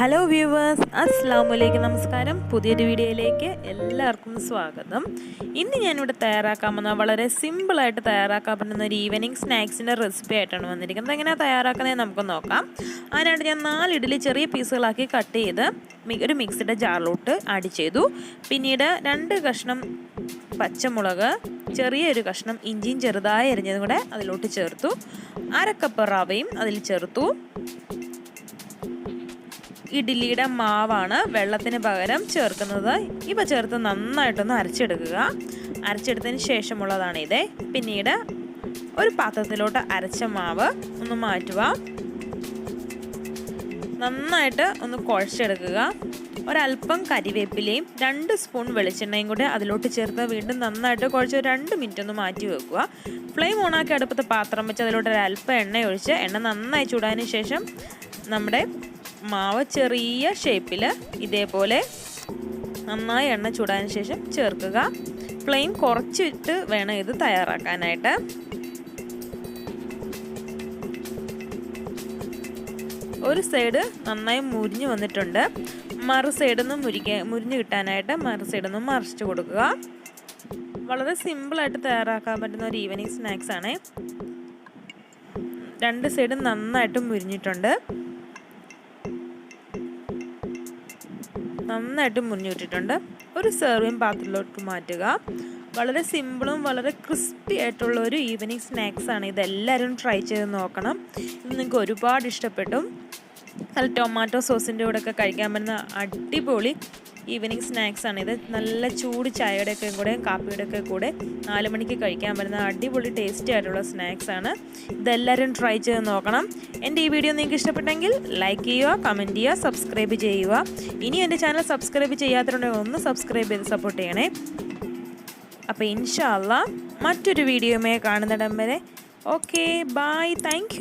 Hello viewers അസ്സാം വലൈക്കും നമസ്കാരം പുതിയൊരു വീഡിയോയിലേക്ക് എല്ലാവർക്കും സ്വാഗതം. ഇന്ന് ഞാനിവിടെ തയ്യാറാക്കാൻ വന്ന വളരെ സിമ്പിളായിട്ട് തയ്യാറാക്കാൻ പറ്റുന്ന ഒരു ഈവനിങ് സ്നാക്സിന്റെ റെസിപ്പി ആയിട്ടാണ് വന്നിരിക്കുന്നത്. എങ്ങനെയാണ് തയ്യാറാക്കുന്നത് നമുക്ക് നോക്കാം. അതിനായിട്ട് ഞാൻ നാല് ഇഡലി ചെറിയ പീസുകളാക്കി കട്ട് ചെയ്ത് ഒരു മിക്സിയുടെ ജാറിലോട്ട് ആഡ് ചെയ്തു. പിന്നീട് രണ്ട് കഷ്ണം പച്ചമുളക് ചെറിയൊരു കഷ്ണം ഇഞ്ചിയും ചെറുതായി അരിഞ്ഞതും കൂടെ അതിലോട്ട് ചേർത്തു. അരക്കപ്പ് റവയും അതിൽ ചേർത്തു. ഇഡ്ഡലിയുടെ മാവാണ് വെള്ളത്തിന് പകരം ചേർക്കുന്നത്. ഇവ ചേർത്ത് നന്നായിട്ടൊന്ന് അരച്ചെടുക്കുക. അരച്ചെടുത്തതിന് ശേഷമുള്ളതാണ് ഇത്. പിന്നീട് ഒരു പാത്രത്തിലോട്ട് അരച്ച മാവ് ഒന്ന് മാറ്റുക. നന്നായിട്ട് ഒന്ന് കുഴച്ചെടുക്കുക. ഒരല്പം കരിവേപ്പിലയും രണ്ട് സ്പൂൺ വെളിച്ചെണ്ണയും കൂടി അതിലോട്ട് ചേർത്ത് വീണ്ടും നന്നായിട്ട് കുഴച്ച് രണ്ട് മിനിറ്റ് ഒന്ന് മാറ്റി വെക്കുക. ഫ്ലെയിം ഓണാക്കി അടുപ്പത്ത് പാത്രം വെച്ച് അതിലോട്ട് അല്പം എണ്ണ ഒഴിച്ച് എണ്ണ നന്നായി ചൂടാതിന് ശേഷം നമ്മുടെ മാവ് ചെറിയ ഷേപ്പിൽ ഇതേപോലെ നന്നായി എണ്ണ ചൂടാതിന് ശേഷം ചേർക്കുക. ഫ്ലെയിം കുറച്ചിട്ട് വേണം ഇത് തയ്യാറാക്കാനായിട്ട്. ഒരു സൈഡ് നന്നായി മുരിഞ്ഞു വന്നിട്ടുണ്ട്. മറു സൈഡിൽ നിന്ന് മുരിക്ക മുരിഞ്ഞു കിട്ടാനായിട്ട് മറു സൈഡിൽ നിന്ന് മറിച്ചു കൊടുക്കുക. വളരെ സിമ്പിളായിട്ട് തയ്യാറാക്കാൻ പറ്റുന്ന ഒരു ഈവനിങ് സ്നാക്സ് ആണ്. രണ്ട് സൈഡും നന്നായിട്ട് മുരിഞ്ഞിട്ടുണ്ട്. നന്നായിട്ട് മുന്നിട്ടിട്ടുണ്ട് ഒരു സെർവിങ് പാത്രത്തിലോട്ട് മാറ്റുക. വളരെ സിമ്പിളും വളരെ ക്രിസ്പി ആയിട്ടുള്ള ഒരു ഈവനിങ് സ്നാക്സാണ് ഇതെല്ലാവരും ട്രൈ ചെയ്ത് നോക്കണം. ഇത് നിങ്ങൾക്ക് ഒരുപാട് ഇഷ്ടപ്പെട്ടു. നല്ല ടൊമാറ്റോ സോസിന്റെ കൂടെ ഒക്കെ കഴിക്കാൻ പറ്റുന്ന അടിപൊളി ഈവനിങ് സ്നാക്സ് ആണ്. ഇത് നല്ല ചൂട് ചായയുടെ ഒക്കെ കൂടെ കാപ്പിയുടെ ഒക്കെ കൂടെ നാല് മണിക്ക് കഴിക്കാൻ പറ്റുന്ന അടിപൊളി ടേസ്റ്റി ആയിട്ടുള്ള സ്നാക്സ് ആണ്. ഇതെല്ലാവരും ട്രൈ ചെയ്ത് നോക്കണം. എന്റെ ഈ വീഡിയോ നിങ്ങൾക്ക് ഇഷ്ടപ്പെട്ടെങ്കിൽ ലൈക്ക് ചെയ്യുക കമന്റ് ചെയ്യുക സബ്സ്ക്രൈബ് ചെയ്യുക. ഇനി എന്റെ ചാനൽ സബ്സ്ക്രൈബ് ചെയ്യാത്തവരുണ്ടെങ്കിൽ ഒന്ന് സബ്സ്ക്രൈബ് ചെയ്ത് സപ്പോർട്ട് ചെയ്യണേ. അപ്പോൾ ഇൻഷാല്ല മറ്റൊരു വീഡിയോമേ കാണുന്നിടം വരെ. Okay bye thank